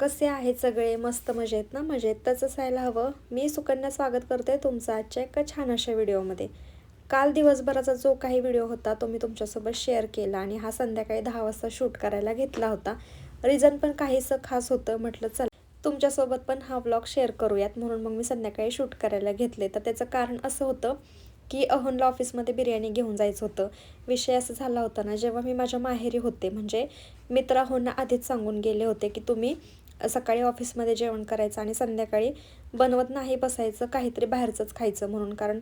कसे आहेत सगळे? मस्त मजेत ना? मजेत तसं असायला हवं. मी सुकन्या स्वागत करते तुमचं आजच्या एका छान अशा व्हिडिओमध्ये. काल दिवसभराचा जो काही व्हिडिओ होता तो मी तुमच्यासोबत शेअर केला आणि हा संध्याकाळी दहा वाजता शूट करायला घेतला होता. रिझन पण काहीसं खास होतं. म्हटलं चला तुमच्यासोबत पण हा ब्लॉग शेअर करूयात. म्हणून मग मी संध्याकाळी शूट करायला घेतले. तर त्याचं कारण असं होतं की अहोनला ऑफिसमध्ये बिर्याणी घेऊन जायचं होतं. विषय असं झाला होता ना जेव्हा मी माझ्या माहेरी होते. म्हणजे मित्र अहोंना आधीच सांगून गेले होते की तुम्ही सकाळी ऑफिसमध्ये जेवण करायचं आणि संध्याकाळी बनवत नाही बसायचं काहीतरी बाहेरचंच खायचं म्हणून. कारण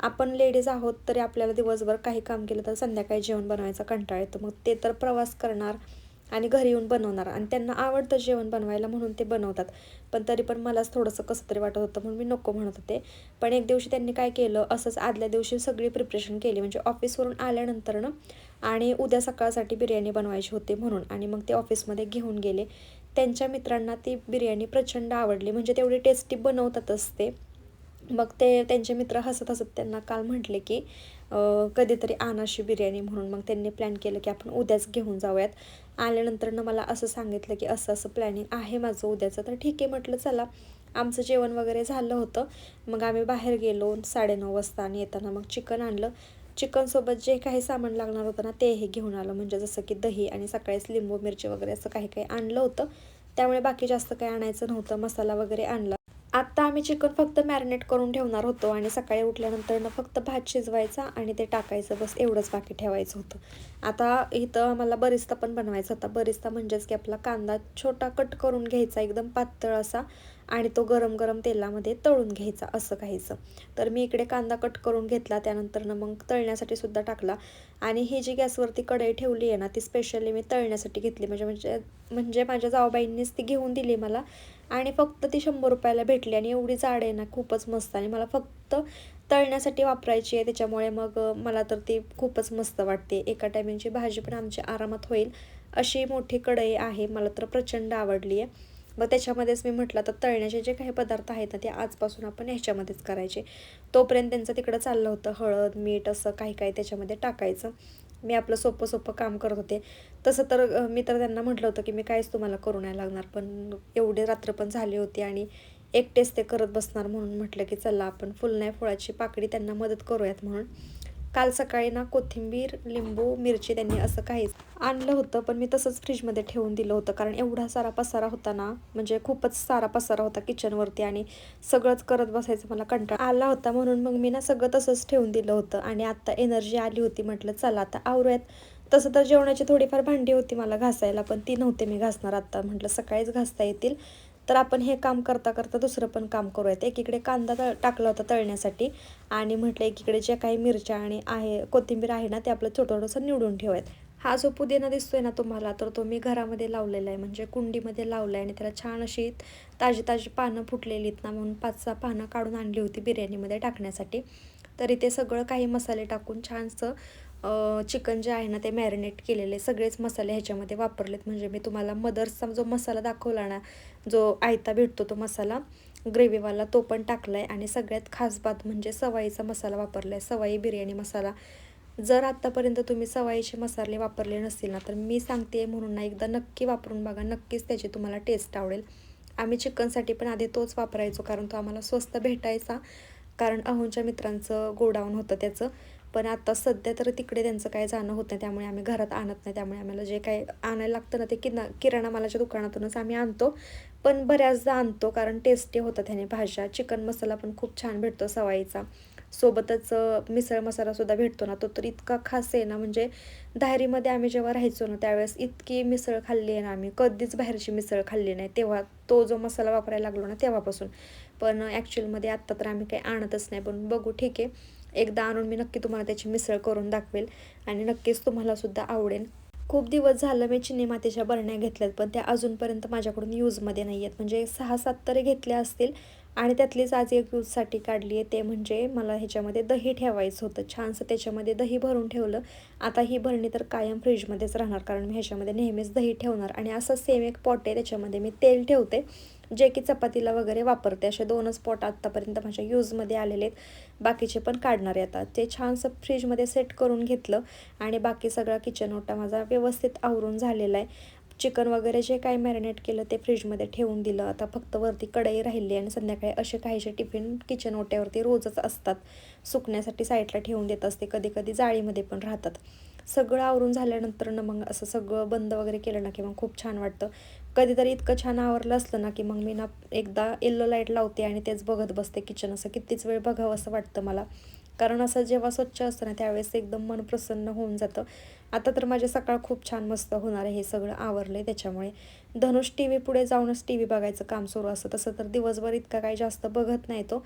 आपण लेडीज आहोत तरी आपल्याला दिवसभर काही काम केलं तर संध्याकाळी जेवण बनवायचा कंटाळ येतो. मग ते तर प्रवास करणार आणि घरी येऊन बनवणार आणि त्यांना आवडतं जेवण बनवायला म्हणून ते बनवतात. पण तरी पण मलाच थोडंसं कसं तरी वाटत होतं म्हणून मी नको म्हणत होते. पण एक दिवशी त्यांनी काय केलं असंच आदल्या दिवशी सगळी प्रिपरेशन केली. म्हणजे ऑफिसवरून आल्यानंतर ना आणि उद्या सकाळसाठी बिर्याणी बनवायची होती म्हणून. आणि मग ते ऑफिसमध्ये घेऊन गेले. त्यांच्या मित्रांना ती बिर्याणी प्रचंड आवडली. म्हणजे तेवढी टेस्टी बनवतातच ते. मग ते त्यांचे मित्र हसत हसत त्यांना काल म्हटले की कधीतरी आणाशी बिर्याणी म्हणून. मग त्यांनी प्लॅन केलं की आपण उद्याच घेऊन जाऊयात. आल्यानंतरनं मला असं सांगितलं की असं असं प्लॅनिंग आहे माझं उद्याचं. तर ठीक आहे म्हटलं चला. आमचं जेवण वगैरे झालं होतं. मग आम्ही बाहेर गेलो साडेनऊ वाजता आणि येताना मग चिकन आणलं. चिकनसोबत जे काही सामान लागणार होतं ना तेही घेऊन आलं. म्हणजे जसं की दही आणि सकाळीच लिंबू मिरची वगैरे असं काही काही आणलं होतं. त्यामुळे बाकी जास्त काही आणायचं नव्हतं. मसाला वगैरे आणला. आत्ता आम्ही चिकन फक्त मॅरिनेट करून ठेवणार होतो आणि सकाळी उठल्यानंतरनं फक्त भात शिजवायचा आणि ते टाकायचं. बस एवढंच बाकी ठेवायचं होतं. आता इथं आम्हाला बरिस्ता पण बनवायचा होता. बरिस्ता म्हणजेच की आपला कांदा छोटा कट करून घ्यायचा एकदम पातळ असा. आणि तो गरम गरम तेलामध्ये तळून घ्यायचा असं काहीचं तर मी इकडे कांदा कट करून घेतला त्यानंतरनं मग तळण्यासाठी सुद्धा टाकला. आणि ही जी गॅसवरती कढई ठेवली आहे ना ती स्पेशली मी तळण्यासाठी घेतली. म्हणजे म्हणजे म्हणजे माझ्या जाऊबाईंनीच ती घेऊन दिली मला. आणि फक्त ती शंभर रुपयाला भेटली आणि एवढी जाड आहे ना खूपच मस्त. आणि मला फक्त तळण्यासाठी वापरायची आहे त्याच्यामुळे मग मला तर ती खूपच मस्त वाटते. एका टायमिंगची भाजी पण आमची आरामात होईल. अशी मोठी कढई आहे मला तर प्रचंड आवडली आहे. मग त्याच्यामध्येच मी म्हटलं तर तळण्याचे जे काही पदार्थ आहेत ना ते आजपासून आपण ह्याच्यामध्येच करायचे. तोपर्यंत त्यांचं तिकडं चाललं होतं हळद मीठ असं काही काही त्याच्यामध्ये टाकायचं. मी आपलं सोपं सोपं काम करत होते. तसं तर मी तर त्यांना म्हटलं होतं की मी काहीच तुम्हाला करू नाही लागणार पण एवढे रात्र पण झाली होती आणि एकटेच ते करत बसणार म्हणून म्हटलं की चला आपण फुल नाही फुळाची पाकडी त्यांना मदत करूयात म्हणून. काल सकाळी ना कोथिंबीर लिंबू मिरची त्यांनी असं काहीच आणलं होतं पण मी तसंच फ्रीजमध्ये ठेवून दिलं होतं. कारण एवढा सारा पसारा होता ना म्हणजे खूपच सारा पसारा होता किचनवरती आणि सगळंच करत बसायचं मला कंटाळा आला होता. म्हणून मग मी ना सगळं तसंच ठेवून दिलं होतं आणि आत्ता एनर्जी आली होती. म्हटलं चला आता आवरूयात. तसं तर जेवणाची थोडीफार भांडी होती मला घासायला पण ती नव्हते मी घासणार आत्ता. म्हटलं सकाळीच घासता येतील. तर आपण हे काम करता करता दुसरं पण काम करूयात. एकीकडे कांदा तळ टाकला होता तळण्यासाठी आणि म्हटलं एकीकडे ज्या काही मिरच्या आणि आहे कोथिंबीर आहे ना ते आपलं छोटं थोडंसं निवडून ठेवायत. हा जो पुदिना दिसतोय ना तुम्हाला तर तो मी घरामध्ये लावलेला आहे. म्हणजे कुंडीमध्ये लावला आहे आणि त्याला छान अशी ताजी ताजी पानं फुटलेली आहेत ना म्हणून पाच सहा पानं काढून आणली होती बिर्याणीमध्ये टाकण्यासाठी. तरी ते सगळं काही मसाले टाकून छानसं चिकन जे आहे ना ते मॅरिनेट केलेले सगळेच मसाले ह्याच्यामध्ये वापरलेत. म्हणजे मी तुम्हाला मदर्सचा जो मसाला दाखवला ना जो आयता भेटतो तो मसाला ग्रेव्हीवाला तो पण टाकला आहे आणि सगळ्यात खास बात म्हणजे सवाईचा मसाला वापरला आहे सवाई बिर्याणी मसाला. जर आत्तापर्यंत तुम्ही सवाईचे मसाले वापरले नसतील ना तर मी सांगते म्हणून ना एकदा नक्की वापरून बघा. नक्कीच त्याची तुम्हाला टेस्ट आवडेल. आम्ही चिकनसाठी पण आधी तोच वापरायचो कारण तो आम्हाला स्वस्त भेटायचा. कारण अहोंच्या मित्रांचं गोडाऊन होतं त्याचं. पण आता सध्या तर तिकडे त्यांचं काय जाणं होत नाही त्यामुळे आम्ही घरात आणत नाही त्यामुळे आम्हाला जे काही आणायला लागतं ना ते किना किराणा मालाच्या दुकानातूनच आम्ही आणतो. पण बऱ्याचदा आणतो कारण टेस्टी होतं त्याने भाज्या. चिकन मसाला पण खूप छान भेटतो सवाईचा. सोबतच मिसळ मसालासुद्धा भेटतो ना तो तर इतका खास आहे ना म्हणजे दाहेरीमध्ये आम्ही जेव्हा राहायचो ना त्यावेळेस इतकी मिसळ खाल्ली आहे ना आम्ही. कधीच बाहेरची मिसळ खाल्ली नाही. तेव्हा तो जो मसाला वापरायला लागलो ना तेव्हापासून. पण ॲक्च्युअलमध्ये आत्ता तर आम्ही काही आणतच नाही. पण बघू ठीक आहे. एकदा आणून मी नक्की तुम्हाला त्याची मिसळ करून दाखवेल आणि नक्कीच तुम्हालासुद्धा आवडेल. खूप दिवस झालं मी चिनी मातीच्या बरण्या घेतल्यात पण त्या अजूनपर्यंत माझ्याकडून यूजमध्ये नाही आहेत म्हणजे सहा सात तरी घेतल्या असतील आणि त्यातलीच आज एक यूजसाठी काढली आहे ते म्हणजे मला ह्याच्यामध्ये दही ठेवायचं होतं. छानसं त्याच्यामध्ये दही भरून ठेवलं. आता ही भरणी तर कायम फ्रीजमध्येच राहणार कारण मी ह्याच्यामध्ये नेहमीच दही ठेवणार आणि असं सेम एक पॉट आहे त्याच्यामध्ये मी तेल ठेवते. जे की चपातीला वगैरे वापरते असे दोनच पॉट आत्तापर्यंत माझ्या यूजमध्ये आलेले आहेत. बाकीचे पण काढणार येतात ते छानसं फ्रीजमध्ये सेट करून घेतलं आणि बाकी सगळा किचन ओटा माझा व्यवस्थित आवरून झालेला आहे. चिकन वगैरे जे काही मॅरिनेट केलं ते फ्रीजमध्ये ठेवून दिलं. आता फक्त वरती कढई राहिली आणि संध्याकाळी असे काहीसे टिफिन किचन ओट्यावरती रोजच असतात. सुकण्यासाठी साईडला ठेवून देत असते. कधी कधी जाळीमध्ये पण राहतात. सगळं आवरून झाल्यानंतर ना मग असं सगळं बंद वगैरे केलं ना की मग खूप छान वाटतं. कधीतरी इतकं छान आवरलं असलं ना की मग मी ना एकदा येल्लो लाइट लावते आणि तेच बघत बसते किचन असं. कितीच वेळ बघावं असं वाटतं मला. कारण असं जेव्हा स्वच्छ असतं ना त्यावेळेस एकदम मन प्रसन्न होऊन जातं. आता तर माझे सकाळ खूप छान मस्त होणार आहे हे सगळं आवरलं आहे त्याच्यामुळे. धनुष टी व्ही पुढे जाऊनच टी व्ही बघायचं काम सुरू असतं. तसं तर दिवसभर इतका काही जास्त बघत नाही तो.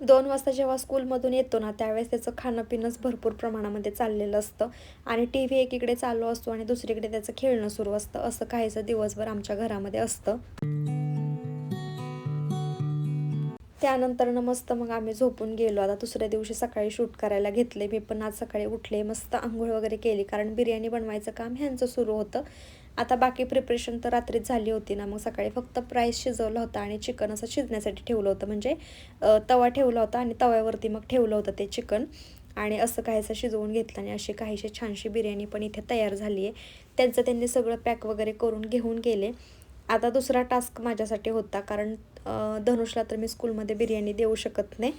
दोन वाजता जेव्हा स्कूलमधून येतो ना त्यावेळेस त्याचं खाणं पिणंच भरपूर प्रमाणामध्ये चाललेलं असतं. आणि टी व्ही एकीकडे चालू असतो आणि दुसरीकडे त्याचं खेळणं सुरू असतं. असं काहीचं दिवसभर आमच्या घरामध्ये असतं. त्यानंतरनं मस्त मग आम्ही झोपून गेलो. आता दुसऱ्या दिवशी सकाळी शूट करायला घेतले मी पण आज सकाळी उठले मस्त आंघोळ वगैरे केली. कारण बिर्याणी बनवायचं काम ह्यांचं सुरू होतं. आता बाकी प्रिपरेशन तर रात्रीच झाली होती ना. मग सकाळी फक्त प्राईस शिजवला होता आणि चिकन असं शिजण्यासाठी ठेवलं होतं. म्हणजे तवा ठेवला होता आणि तव्यावरती मग ठेवलं होतं ते चिकन आणि असं काहीसं शिजवून घेतलं आणि अशी काहीशी छानशी बिर्याणी पण इथे तयार झाली आहे. त्यांचं त्यांनी सगळं पॅक वगैरे करून घेऊन गेले. आता दुसरा टास्क माझ्यासाठी होता. कारण धनुषला तर मी स्कूलमध्ये बिर्याणी देऊ शकत नाही.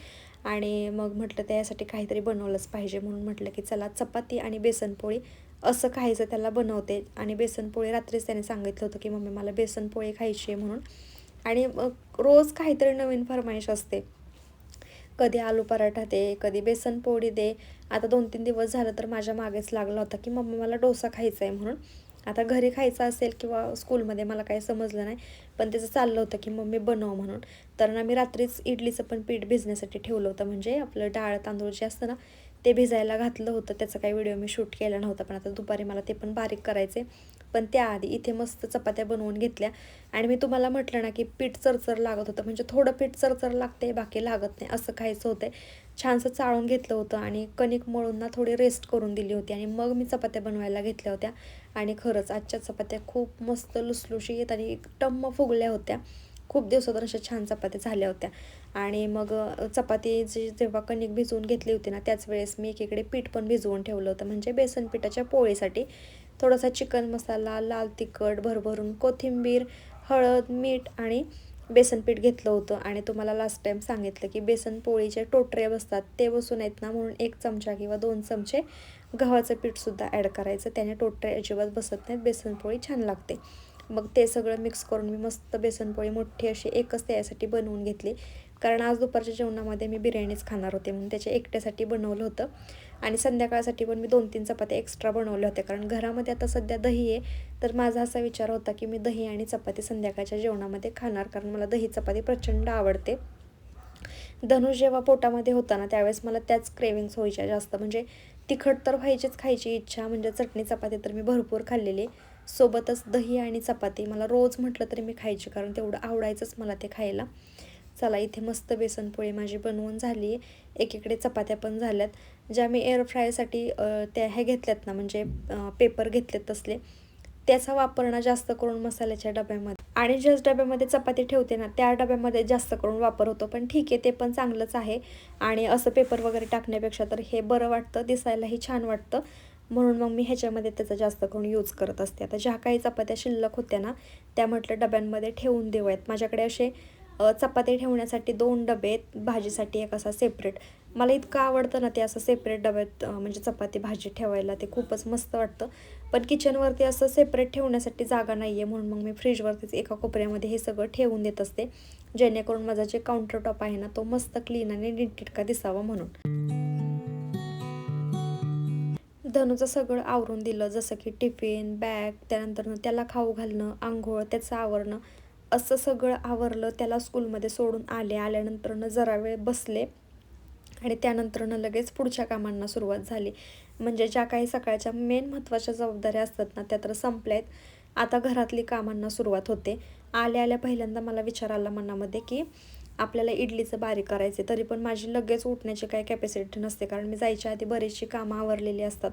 आणि मग म्हटलं त्यासाठी काहीतरी बनवलंच पाहिजे म्हणून म्हटलं की चला चपाती आणि बेसनपोळी असं खायचं त्याला बनवते. आणि बेसनपोळी रात्रीच त्याने सांगितलं होतं की मम्मी मला बेसनपोळी खायची आहे म्हणून. आणि मग रोज काहीतरी नवीन फरमाईश असते. कधी आलू पराठा दे कधी बेसन पोळी दे. आता दोन तीन दिवस झालं तर माझ्या मागेच लागला होता की मम्मी मला डोसा खायचा आहे म्हणून. आता घरी खायचा असेल किंवा स्कूलमध्ये मला काही समजलं नाही पण त्याचं चाललं होतं की मम्मी बनव म्हणून. तर ना मी रात्रीच इडलीचं पण पीठ भिजण्यासाठी ठेवलं होतं. म्हणजे आपलं डाळ तांदूळ जे असतं ना ते भिजायला घातलं होतं. त्याचा काही व्हिडिओ मी शूट केला नव्हता पण आता दुपारी मला ते पण बारीक करायचे. पण त्याआधी इथे मस्त चपात्या बनवून घेतल्या. आणि मी तुम्हाला म्हटलं ना की पीठ चरचर लागत होतं. म्हणजे थोडं पीठ चरचर लागते बाकी लागत नाही असं खायचं होतं छानसं चाळून घेतलं होतं आणि कणिक मळून ना थोडी रेस्ट करून दिली होती. आणि मग मी चपात्या बनवायला घेतल्या होत्या. आणि खरंच आजच्या चपात्या खूप मस्त लुसलुशी येत आणि टम्म फुगल्या होत्या. खूप दिवसातून अशा छान चपात्या झाल्या होत्या. आणि मग चपातीची जेव्हा कणिक भिजवून घेतली होती ना त्याच वेळेस मी एकीकडे पीठ पण भिजवून ठेवलं होतं. म्हणजे बेसन पिठाच्या पोळीसाठी थोडासा चिकन मसाला लाल तिखट भरभरून कोथिंबीर हळद मीठ आणि बेसन पीठ घेतलं होतं. आणि तुम्हाला लास्ट टाईम सांगितलं की बेसन पोळीचे टोटरे बसतात ते बसून आहेत ना म्हणून एक चमचा किंवा दोन चमचे गव्हाचं पीठसुद्धा ॲड करायचं. त्याने टोटरे अजिबात बसत नाहीत बेसन पोळी छान लागते. मग ते सगळं मिक्स करून मी मस्त बेसनपोळी मोठी अशी एकच त्यासाठी बनवून घेतली. कारण आज दुपारच्या जेवणामध्ये मी बिर्याणीच खाणार होते म्हणून त्याच्या एकट्यासाठी बनवलं होतं. आणि संध्याकाळसाठी पण मी दोन तीन चपात्या एक्स्ट्रा बनवल्या होत्या. कारण घरामध्ये आता सध्या दही आहे तर माझा असा विचार होता की मी दही आणि चपाती संध्याकाळच्या जेवणामध्ये खाणार कारण मला दही चपाती प्रचंड आवडते. धनुष जेव्हा पोटामध्ये होता ना त्यावेळेस मला त्याच क्रेविंग्स व्हायच्या जास्त. म्हणजे तिखट तर व्हायचीच खायची इच्छा म्हणजे चटणी चपाती तर मी भरपूर खाल्लेली. सोबतच दही आणि चपाती. मला रोज म्हटलं तरी मी खायची कारण तेवढं आवडायचंच मला ते खायला. चला इथे मस्त बेसनपोळी माझी बनवून झाली. आहे एकीकडे चपात्या पण झाल्यात. ज्या मी एअरफ्रायसाठी त्या हे घेतल्यात ना म्हणजे पेपर घेतलेत तसले त्याचा वापर ना जास्त करून मसाल्याच्या डब्यामध्ये. आणि ज्याच डब्यामध्ये चपाती ठेवते ना त्या डब्यामध्ये जास्त करून वापर होतो. पण ठीक आहे ते पण चांगलंच आहे. आणि असं पेपर वगैरे टाकण्यापेक्षा तर हे बरं वाटतं दिसायलाही छान वाटतं. म्हणून मग मी ह्याच्यामध्ये त्याचा जास्त करून यूज करत असते. आता ज्या काही चपात्या शिल्लक होत्या ना त्या म्हटलं डब्यांमध्ये ठेवून देऊयात माझ्याकडे असे चपाती ठेवण्यासाठी दोन डबे आहेत भाजीसाठी एक असा सेपरेट मला इतकं आवडतं ना ते असं सेपरेट डब्यात म्हणजे चपाती भाजी ठेवायला ते खूपच मस्त वाटतं. पण किचनवरती असं सेपरेट ठेवण्यासाठी जागा नाही आहे म्हणून मग मी फ्रीजवरतीच एका कोपऱ्यामध्ये हे सगळं ठेवून देत असते. जेणेकरून माझा जे काउंटर टॉप आहे ना तो मस्त क्लीन आणि नीटटिटका दिसावा म्हणून. धनुचं सगळं आवरून दिलं. जसं की टिफिन बॅग त्यानंतर त्याला खाऊ घालणं आंघोळ त्याचं आवरणं. असं सगळं आवरलं त्याला स्कूलमध्ये सोडून आले. आल्यानंतरनं जरा वेळ बसले आणि त्यानंतरनं लगेच पुढच्या कामांना सुरुवात झाली. म्हणजे ज्या काही सकाळच्या मेन महत्त्वाच्या जबाबदाऱ्या असतात ना त्या तर संपल्या आहेत आता घरातली कामांना सुरुवात होते. आल्या आल्या पहिल्यांदा मला विचार आला मनामध्ये की आपल्याला इडलीचं बारीक करायचे तरी पण माझी लगेच उठण्याची काही कॅपॅसिटी नसते. कारण मी जायच्या आधी बरीचशी कामं आवरलेली असतात.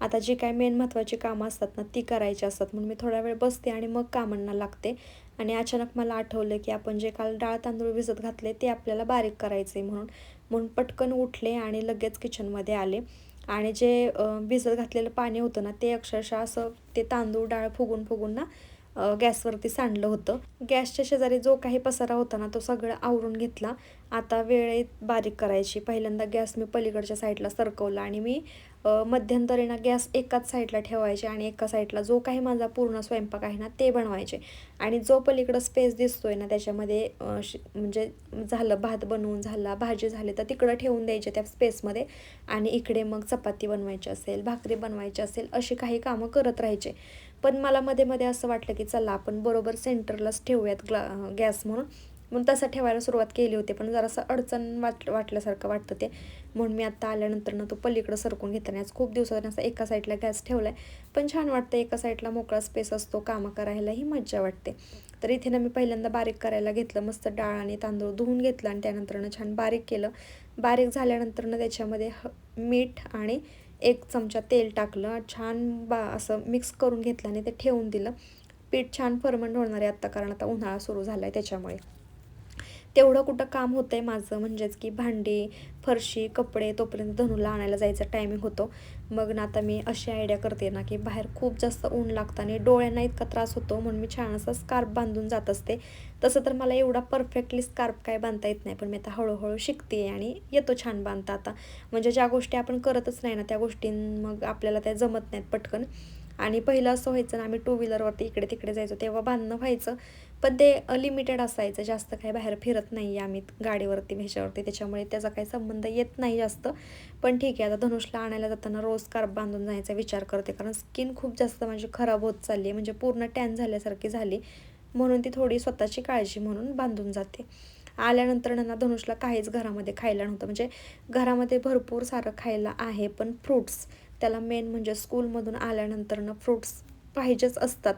आता जी काय मेन महत्त्वाची कामं असतात ना ती करायची असतात. म्हणून मी थोडा वेळ बसते आणि मग कामांना लागते. आणि अचानक मला आठवलं की आपण जे काल डाळ तांदूळ भिजत घातले ते आपल्याला बारीक करायचे म्हणून. म्हणून पटकन उठले आणि लगेच किचनमध्ये आले. आणि जे भिजत घातलेलं पाणी होतं ना ते अक्षरशः असं ते तांदूळ डाळ फुगून फुगून ना गॅसवरती सांडलं होतं. गॅसच्या शेजारी जो काही पसारा होता ना तो सगळं आवरून घेतला. आता वेळेत बारीक करायची. पहिल्यांदा गॅस मी पलीकडच्या साईडला सरकवला आणि मी मध्यंतरीनं गॅस एकाच साईडला ठेवायचे आणि एका साईडला जो काही माझा पूर्ण स्वयंपाक आहे ना ते बनवायचे. आणि जो पलीकडं स्पेस दिसतोय ना त्याच्यामध्ये म्हणजे झालं भात बनवून झाला भाजी झाली तर तिकडं ठेवून द्यायचे त्या स्पेसमध्ये. आणि इकडे मग चपाती बनवायची असेल भाकरी बनवायची असेल अशी काही कामं करत राहायचे. पण मला मध्ये मध्ये असं वाटलं की चला आपण बरोबर सेंटरलाच ठेवूयात ग्ला गॅस म्हणून. म्हणून तसं ठेवायला सुरुवात केली होती पण जरासं अडचण वाट वाटल्यासारखं वाटतं ते. म्हणून मी आत्ता आल्यानंतर ना तो पलीकडं सरकून घेताना आज खूप दिवसांनी असं एका साईडला गॅस ठेवला आहे पण छान वाटतं एका साईडला मोकळा स्पेस असतो कामं करायलाही मज्जा वाटते. तर इथे ना मी पहिल्यांदा बारीक करायला घेतलं मस्त डाळ आणि तांदूळ धुवून घेतलं आणि त्यानंतरनं छान बारीक केलं. बारीक झाल्यानंतरनं त्याच्यामध्ये ह मीठ आणि एक चमचा तेल टाकलं छान बा असं मिक्स करून घेतलं आणि ते ठेवून दिलं. पीठ छान फर्मंट होणार आहे आत्ता कारण आता उन्हाळा सुरू झाला आहे त्याच्यामुळे. तेवढं कुठं काम होतं आहे माझं म्हणजेच की भांडी फरशी कपडे तोपर्यंत धनुला आणायला जायचा टायमिंग होतो. मग ना आता मी अशी आयडिया करते ना की बाहेर खूप जास्त ऊन लागतं आणि डोळ्यांना इतका त्रास होतो म्हणून मी छान असा स्कार्फ बांधून जात असते. तसं तर मला एवढा परफेक्टली स्कार्फ काय बांधता येत नाही पण मी आता हळूहळू शिकते आणि येतो छान बांधता आता. म्हणजे ज्या गोष्टी आपण करतच नाही ना त्या गोष्टी मग आपल्याला त्या जमत नाहीत पटकन. आणि पहिलं असं व्हायचं ना आम्ही टू व्हीलरवरती इकडे तिकडे जायचो तेव्हा बांधणं व्हायचं. पण ते लिमिटेड असायचं जास्त काही बाहेर फिरत नाही आम्ही गाडीवरती ह्याच्यावरती त्याच्यामुळे त्याचा काही संबंध येत नाही जास्त. पण ठीक आहे आता धनुषला आणायला जाताना रोज स्कार्फ बांधून जायचा विचार करते कारण स्किन खूप जास्त माझी खराब होत चालली आहे म्हणजे पूर्ण टॅन झाल्यासारखी झाली. म्हणून ती थोडी स्वतःची काळजी म्हणून बांधून जाते. आल्यानंतर ना धनुषला काहीच घरामध्ये खायला नव्हतं म्हणजे घरामध्ये भरपूर सारं खायला आहे पण फ्रूट्स त्याला मेन म्हणजे स्कूलमधून आल्यानंतर फ्रूट्स पाहिजेच असतात.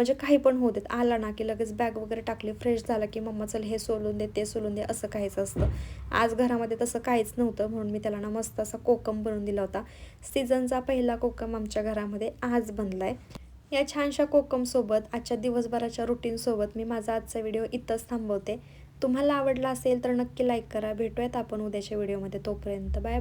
म्हणजे काही पण होऊ देत. आला ना की लगेच बॅग वगैरे टाकली फ्रेश झाला की मम्मा चल हे सोलून दे ते सोलून दे असं काहीच असतं. आज घरामध्ये तसं काहीच नव्हतं म्हणून मी त्याला ना मस्त असा कोकम बनवून दिला होता. सीझनचा पहिला कोकम आमच्या घरामध्ये आज बनला आहे या छानशा कोकमसोबत आजच्या दिवसभराच्या रुटीनसोबत मी माझा आजचा व्हिडिओ इथंच थांबवते. तुम्हाला आवडला असेल तर नक्की लाईक करा. भेटूयात आपण उद्याच्या व्हिडिओमध्ये तोपर्यंत बाय